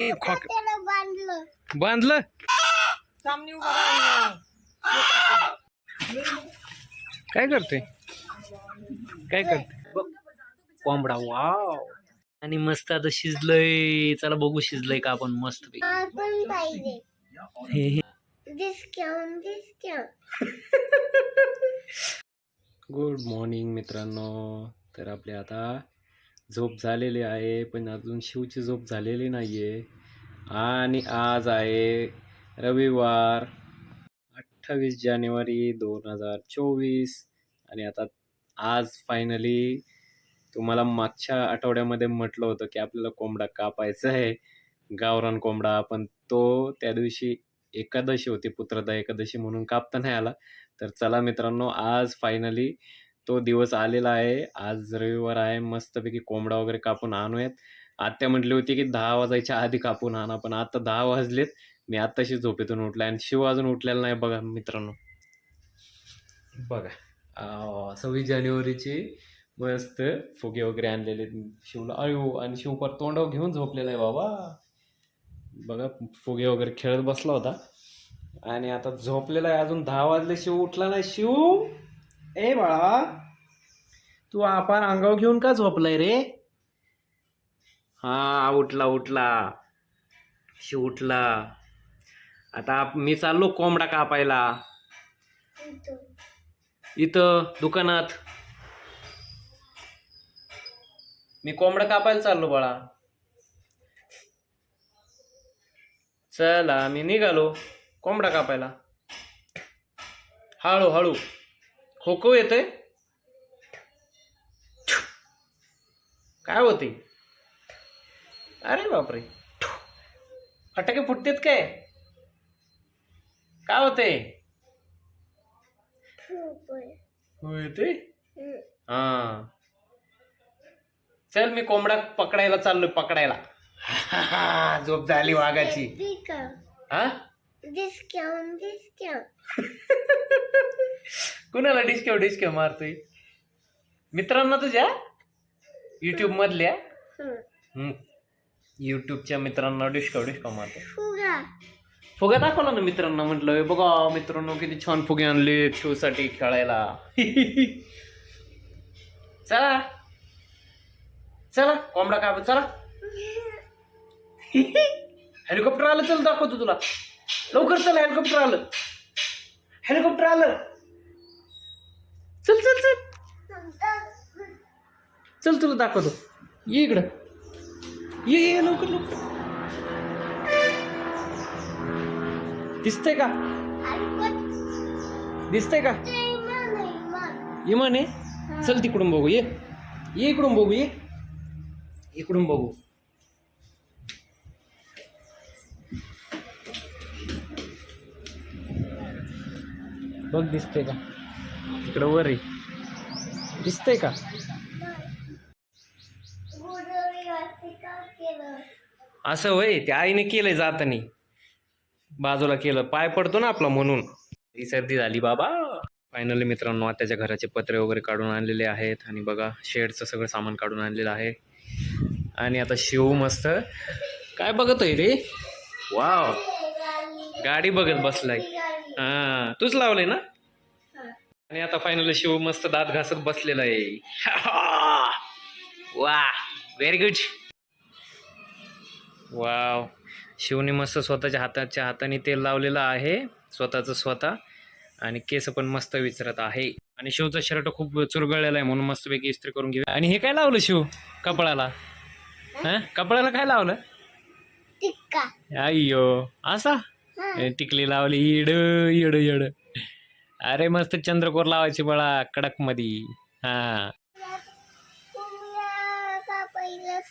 खोक बांधलं. काय करतोय? काय करतोय? बघ, कोंबडा वाव. आणि मस्त आता शिजलंय. चला बघू शिजलंय का आपण मस्त गुड मॉर्निंग मित्रांनो. तर आपले आता झोप झालेली आहे पण अजून शिवची झोप झालेली नाही आहे आणि आज आहे रविवार अठ्ठावीस जानेवारी दोन हजार चोवीस. आणि आता आज फायनली तुम्हाला मागच्या आठवड्यामध्ये म्हटलं होतं की आपल्याला कोंबडा कापायचा आहे. गावरान कोंबडा पण तो त्या दिवशी एकादशी होती पुत्रदा एकादशी म्हणून कापता नाही आला. तर चला मित्रांनो आज फायनली तो दिवस आलेला आहे. आज रविवार आहे. मस्तपैकी कोंबडा वगैरे कापून आणूयात. आत्या म्हटली होती की दहा वाजायच्या आधी कापून आणा पण आता दहा वाजलेत. मी आत्ताशी झोपेतून उठला आणि शिव अजून उठलेला नाही बघा मित्रांनो. बघा. सव्वीस जानेवारीचे मस्त फुगे वगैरे आणलेले शिवला अयो आणि शिव पर तोंडावर घेऊन झोपलेला आहे बाबा. बघा फुगे वगैरे खेळत बसला होता. आणि आता झोपलेला आहे. अजून दहा वाजले शिव उठला नाही. शिव! ए बाळा तू आपण अंगावर घेऊन का झोपलाय रे? हा उठला उठला. शिव उठला. आता मी चाललो कोंबडा कापायला. इथं दुकानात. मी कोंबडा कापायला चाललो बाळा. चला मी निघालो कोंबडा कापायला. हळू हळू. खोको येतोय? काय होते? अरे बापरे. फटाके फुटतेत काय? काय होते हो येते हा. चल मी कोंबडा पकडायला चाललोय पकडायला. झोप झाली वाघाची. हा? कुणाला डिस्क्यू डिस्क्यू मारतोय? मित्रांना तुझ्या? युट्यूब मधल्या. युट्यूबच्या मित्रांना डिस्कव डिस्कव मारतो फुगा. फुगा दाखवला ना मित्रांना म्हटलं बघा मित्रांनो किती छान फुगे आणले शिवसाठी खेळायला. चला. चला कोंबडा का चला. हेलिकॉप्टर आलं चल दाखवतो तुला. लवकर चल हेलिकॉप्टर आलं. हेलिकॉप्टर आलं. चल चल चल. चल तुला दाखवतो. ये इकडं. ये ये लवकर लवकर. दिसतंय का? दिसतंय का? इमान आहे. चल तिकडून बघू ये. ये इकडून बघू ये. इकडून बघू. बघ दिसतंय का? इकडं वर आहे. दिसतंय का? असं होय ते आईने केलंय जातानी. बाजूला केलं. पाय पडतो ना आपला म्हणून. ही सर्दी झाली बाबा. फायनली मित्रांनो त्याच्या घराचे पत्रे वगैरे काढून आणलेले आहेत. आणि बघा शेडचं सगळं सामान काढून आणलेलं आहे. आणि आता शिव मस्त. काय बघतोय रे? वाव गाडी बघत बसलाय. हा. तूच लावलंय ना? आणि आता फायनली शिव मस्त दात घासत बसलेला आहे. वा व्हेरी गुड वाव शिवने मस्त स्वतःच्या हाताच्या हाताने तेल लावलेलं आहे स्वतःचं स्वतः. आणि केस पण मस्त विचारत आहे. आणि शिवचा शर्ट खूप चुरगळलेला आहे म्हणून मस्तपैकी इस्त्री करून घेऊया. आणि हे काय लावलं शिव कपडाला हा? कपड्याला काय लावलं? टिक्का. अय्यो असा? टिकली लावली इड इड इड. अरे मस्त चंद्रकोर लावायची बळा कडक मधी हा.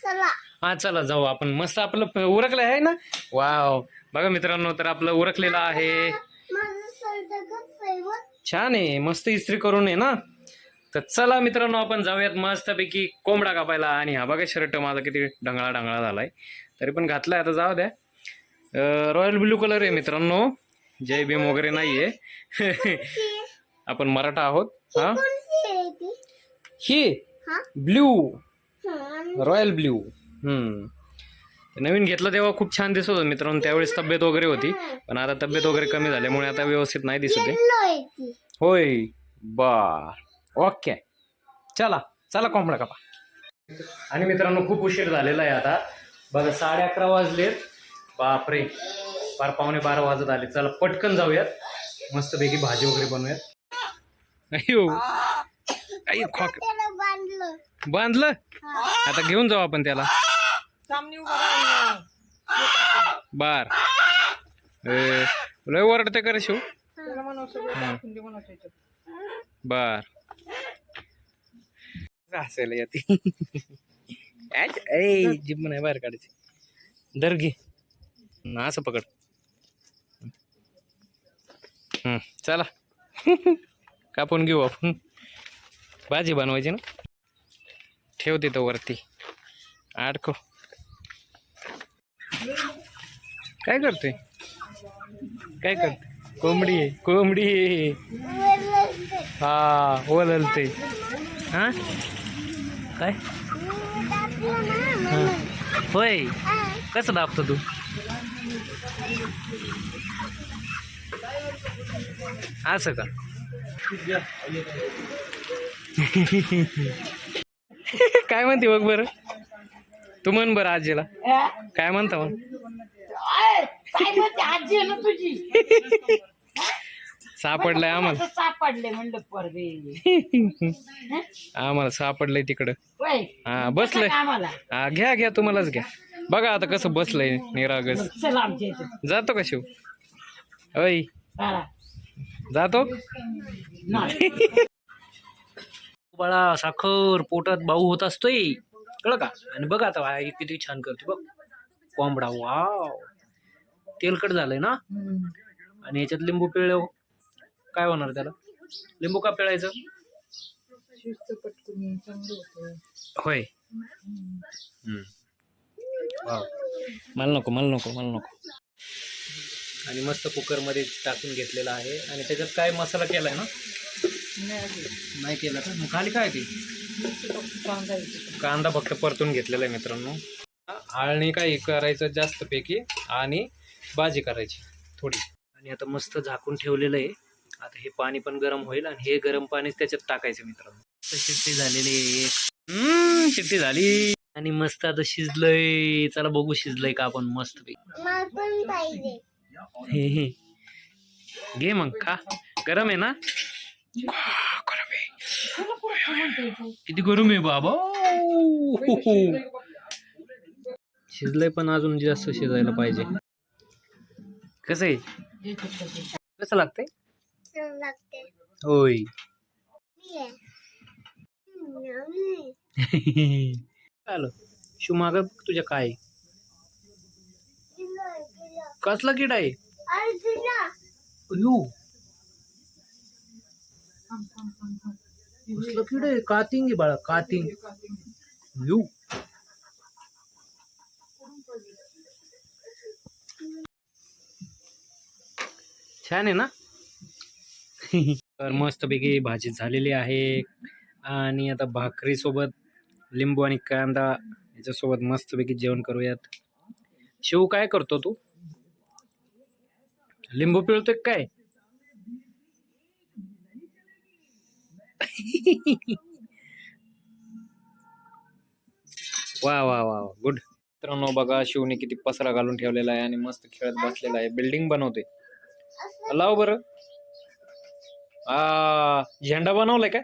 चला हा चला जाऊ आपण. मस्त आपलं उरकलं आहे ना? वाव. बघा मित्रांनो तर आपलं उरकलेलं आहे. छान आहे. मस्त इस्त्री करून आहे ना? तर चला मित्रांनो आपण जाऊयात मस्तपैकी कोंबडा कापायला. आणि हा बघा शर्ट माझा किती ढंगळा ढंगळा झालाय. तरी पण घातलाय आता जाऊ द्या. रॉयल ब्लू कलर आहे मित्रांनो. जय भीम वगैरे नाहीये. आपण मराठा आहोत हा? ही हा ब्ल्यू हा, रॉयल ब्ल्यू. हम्म. नवीन घेतलं तेव्हा खूप छान दिसत होतं मित्रांनो त्यावेळेस तब्येत वगैरे होती पण आता तब्येत वगैरे कमी झाल्यामुळे आता व्यवस्थित नाही दिसत आहे. होय बर. ओके. चला चला कोंबडा कापा. आणि मित्रांनो खूप उशीर झालेला आहे आता. बघा साडे अकरा वाजलेत. बापरे. बार पावणे बारा वाजत आले. चला पटकन जाऊयात. मस्तपैकी भाजी वगैरे बनवूयात. बांधलं. बांधलं? आता घेऊन जाऊ आपण त्याला. बार. ए, लय ओरडते करे शिव. बर. असेल याती ए जिम नाही बाहेर काढायची. दर घे. ना असं पकड. चला. कापून घेऊ आपण. भाजी बनवायची ना? ठेव तिथं वरती. अडको काय करतोय? काय करते कोंबडी आहे कोंबडी आहे. हा ओललते हा? काय? होय. कसं दाबतो तू? असं का? काय म्हणते बघ बरं? तू म्हण बरं आजीला. काय म्हणता मग? आजी ना तुझी सापडलंय आम्हाला. सापडले म्हणलं पोरगे आम्हाला सापडलंय तिकडं. हा बसलंय. हा घ्या घ्या तुम्हालाच घ्या. बघा आता कसं बसलंय निरागस. जातो का शिव? अय हा. जातो. बाळा साखर पोटात बाऊ होत असतोय. कळलं का? आणि बघ आता आई किती छान करते बघ. कोंबडा वाव. तेलकट झालंय ना. आणि याच्यात लिंबू पिळलं काय होणार त्याला? लिंबू का पिळायचं? शिस्त पटकन चांगलं होतं होय वाव. मला नको मला नको मला नको. आणि मस्त कुकरमध्ये टाकून घेतलेला आहे. आणि त्याच्यात काय मसाला केलाय ना? नाही केला का? मग खाली काय ते? कांदा फक्त परतून घेतलेला आहे मित्रांनो. आळणी काय करायचं जास्त पैकी आणि भाजी करायची थोडी. आणि आता मस्त झाकून ठेवलेलं आहे. आता हे पाणी पण गरम होईल आणि हे गरम पाणी त्याच्यात टाकायचं मित्रांनो. शिट्टी झालेली आहे शिट्टी झाली. आणि मस्त आता शिजलंय. चला बघू शिजलंय का आपण मस्त पैकी. हे हे. घे मग खा. गरम आहे ना? गरम आहे किती गरम आहे बाबा. शिजलंय पण अजून जास्त शिजायला पाहिजे. कसं आहे? कसं लागतंय? लागते होय. आलं. शिव माग तुझ्या काय. कसला किडा आहे? कसलं किडा आहे? कातिंग आहे बाळा कातिंग. यू छान आहे ना? तर मस्तपैकी भाजी झालेली आहे. आणि आता भाकरी सोबत लिंबू आणि कांदा याच्यासोबत मस्तपैकी जेवण करूयात. शिव काय करतो तू? लिंबू पिळतोय काय? वा वा वा गुड मित्रांनो बघा शिवने किती पसरा घालून ठेवलेला आहे आणि मस्त खेळत बसलेला आहे. बिल्डिंग बनवते लाव बरं. आ झेंडा बनवलाय का?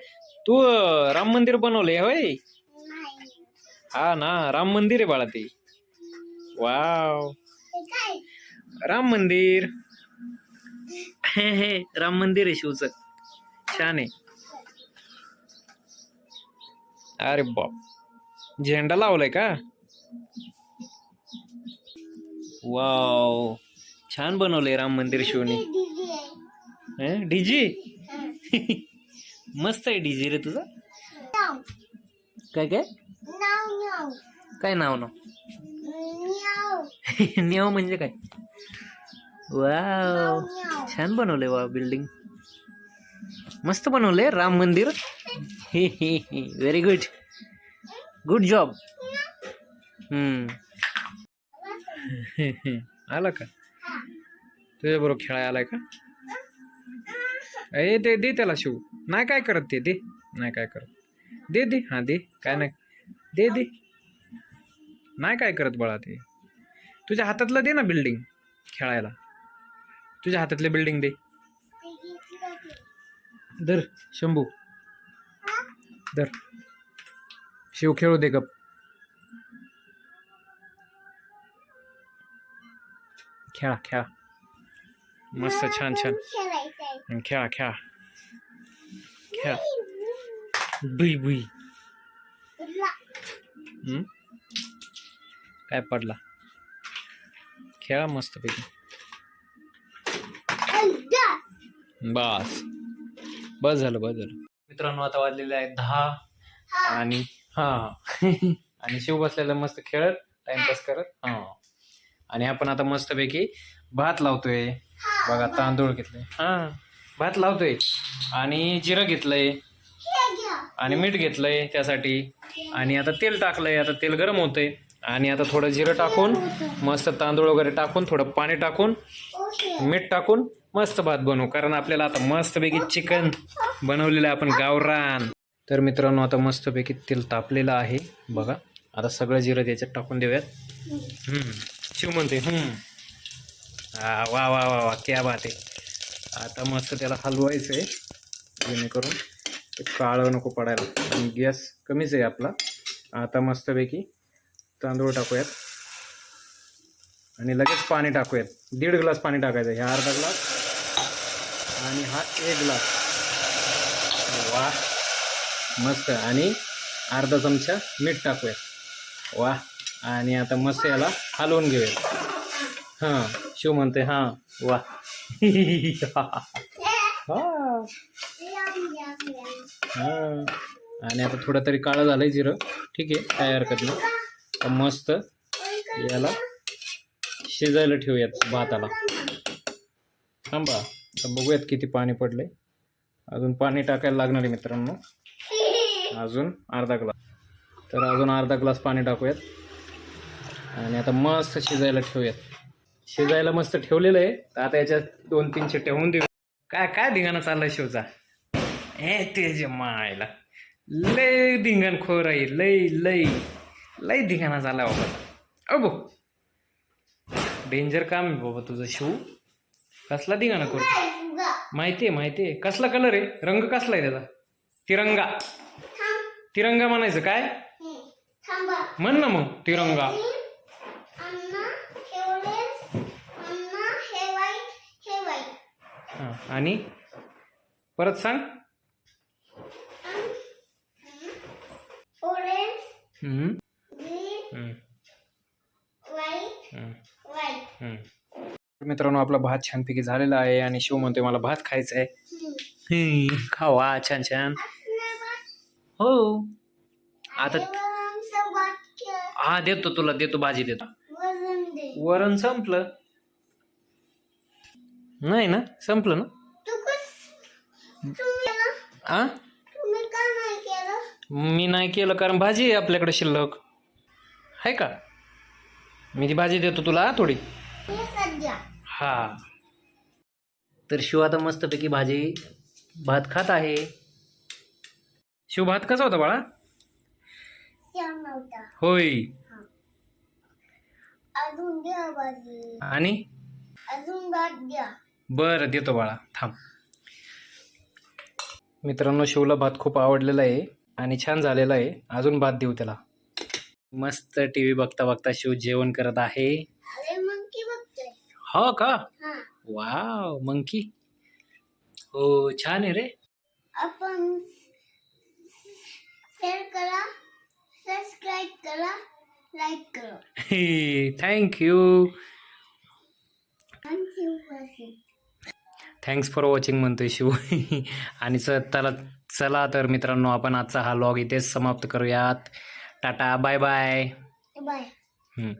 तू अं, राम मंदिर बनवलंय होय? हा ना राम मंदिर आहे बाळा ते. वाव. राम मंदिर. हे हे राम मंदिर आहे शिवचं. छान आहे. अरे बाप. झेंडा लावलाय का? वाव. छान बनवलंय राम मंदिर शिवने. डीजी. मस्त आहे डीजी रे तुझं. काय काय? काय नाव नाव? नियम म्हणजे काय? वाव छान बनवलंय वा बिल्डिंग मस्त बनवलंय राम मंदिर. हे हे व्हेरी गुड गुड जॉब आला का? तुझ्या बरोबर खेळाय आलाय का? ए दे दे त्याला शिव. नाही काय करत ते दे. नाही काय करत. दे दे. हा दे. काय नाही. दे दे. नाही काय करत बाळा ते. तुझ्या हातातलं दे ना बिल्डिंग खेळायला. तुझ्या हातातले बिल्डिंग दे. धर, शंभू. धर. शिव खेळू दे गप. खेळा खेळा. मस्त, छान छान. खेळा खेळा. खेळा. बुई बुई. तुला काय पडला? खेळा मस्त पैकी. बस. बस झालं बस झालं. मित्रांनो आता वाजलेले आहेत दहा. आणि हा. आणि शिव बसलेला मस्त खेळत टाइमपास करत. हा. आणि आपण आता मस्तपैकी भात लावतोय. बघा तांदूळ घेतले हा. भात लावतोय. आणि जिरं घेतलंय. आणि मीठ घेतलंय त्यासाठी. आणि आता तेल टाकलंय. आता तेल गरम होतंय. आणि आता थोडं जिरं टाकून मस्त तांदूळ वगैरे टाकून थोडं पाणी टाकून मीठ टाकून मस्त भात बनवू. कारण आपल्याला आता मस्तपैकी चिकन बनवलेलं आहे आपण गावरान. तर मित्रांनो आता मस्तपैकी तेल तापलेलं आहे. बघा आता सगळं जिरं त्याच्यात टाकून देऊयात. हम्म. शिव म्हणते हम्म. वा वा वा वा क्या बात आहे. आता मस्त त्याला हलवायचं आहे जेणेकरून ते काळं नको पडायला. आणि गॅस कमीच आहे आपला. आता मस्तपैकी तांदूळ टाकूयात. आणि लगेच पाणी टाकूयात. दीड ग्लास पाणी टाकायचं हे अर्धा ग्लास. आणि हा एक ग्लास. वा. मस्त. आणि अर्धा चमचा मीठ टाकूयात. वा. आणि आता मस्त याला हलवून घेऊयात. हां. शिव म्हणते हां. वा. हा. हां. आणि आता थोडं तरी काळं झालंय जिरं. ठीक आहे. काय हरकत नाही मस्त याला शिजायला ठेवूयात भाताला. थांबा आता बघूयात किती पाणी पडले अजून पाणी टाकायला लागणार आहे मित्रांनो. अजून अर्धा ग्लास. तर अजून अर्धा ग्लास पाणी टाकूयात. आणि आता मस्त शिजायला ठेवूयात. शिजायला मस्त ठेवलेलं आहे. तर आता याच्यात दोन तीन शिट्ट्या होऊन देऊ. काय काय धिंगाणा चाललाय शिवचा ए जे मायला. लय धिंगाण खोर आहे लय लय. लय धिंगाणा झाला बाबा. अबो डेंजर काम आहे बाबा तुझं शिव. कसला धिंगाणा करू काय फुगा? माहिती आहे माहिती आहे कसला कलर आहे? रंग कसला आहे त्याचा? तिरंगा. तिरंगा म्हणायचं काय. म्हण ना मग तिरंगा. आणि? परत सांग. मित्रांनो आपला भात छानपैकी झालेला आहे आणि शिव म्हणतोय मला भात खायचा आहे. खावा छान छान. हो. आता हा देतो तुला देतो भाजी देतो. वरण संपलं. नाही ना संपलं ना? आ? मी नाही केलं कारण भाजी आहे आपल्याकडे शिल्लक. आहे का? मी ती भाजी देतो तुला थोडी. हे हा. तर शिव आता मस्तपैकी भाजी भात खात आहे. शिव भात कसा होता बाळा? होय. आणि? अजून भात द्या. बरं देतो बाळा थांब. मित्रांनो शिवला भात खूप आवडलेला आहे आणि छान झालेला आहे. अजून भात देऊ त्याला. मस्त टी व्ही बघता बघता शिव जेवण करत आहे. हो का? हा. Wow monkey. हो छान आहे रे. आपण शेअर करा सबस्क्राईब करा लाईक करा. थँक्यू थँक्स फॉर वॉचिंग म्हणतोय शिव. आणि च त्याला चला तर मित्रांनो आपण आजचा हा लॉग इथेच समाप्त करूयात. Tata bye bye bye hmm